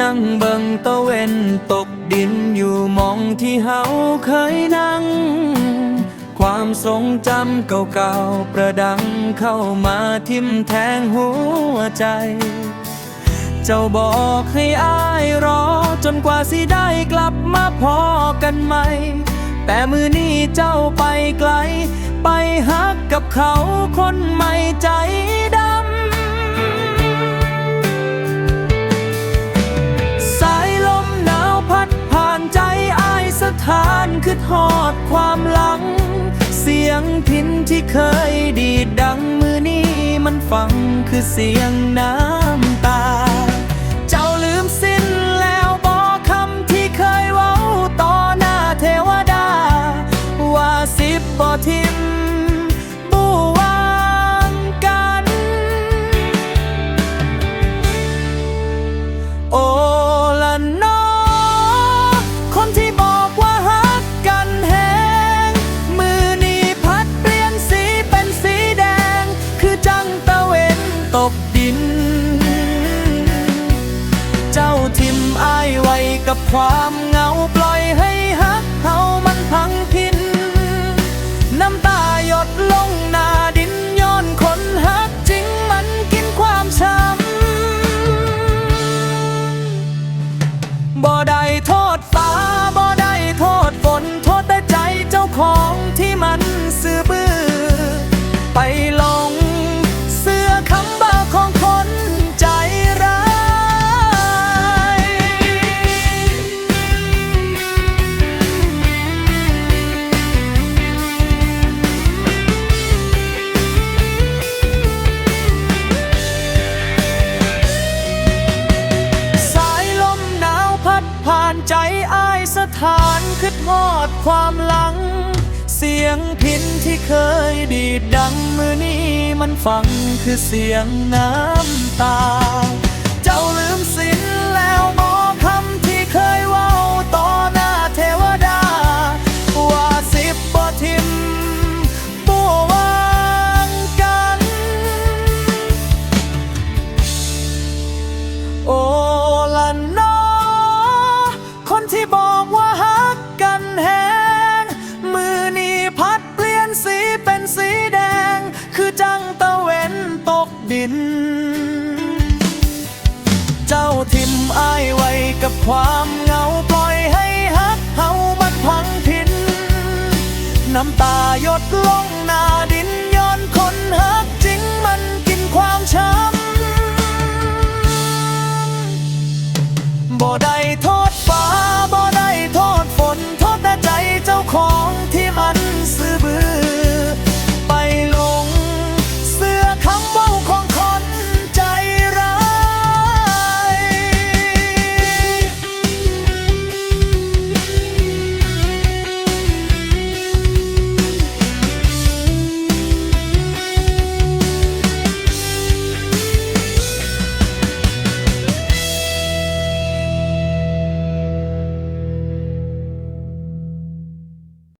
นั่งเบิ่งตะเวนตกดินอยู่มองที่เฮาเคยนั่ง ความทรงจำเก่าๆประดังเข้ามาทิ่มแทงหัวใจ เจ้าบอกให้อายรอจนกว่าสิได้กลับมาพอกันใหม่ แต่มือนี้เจ้าไปไกล ไปฮักกับเขาคนใหม่ใจด คือทอดความหลัง เสียงพินที่เคยดีดดังมือนี้มันฟังคือเสียงน้ ตะเวนตกดิน เจ้าทิมอายไว้กับความเหงาปลอ ผ่านใจอายสถานคือทอดความหลัง เสียงพินที่เคยดีดดังมือนี้มันฟังคือเสียงน้ำตา เจ้าลืมสิ้นแล้วมอง คนที่บอกว่าฮักกันแหงมือนี้พัดเปลี่ยนสีเป็นสีแดง คือจังตะเวนตกดิน เจ้าทิมอายไว้กับความเหงาปล่อยให้ฮักเฮามันพังพิน น้ำตาหยดลงหน้าดินย้อนคนฮักจริงมันกินความช้ำบ่ได้ท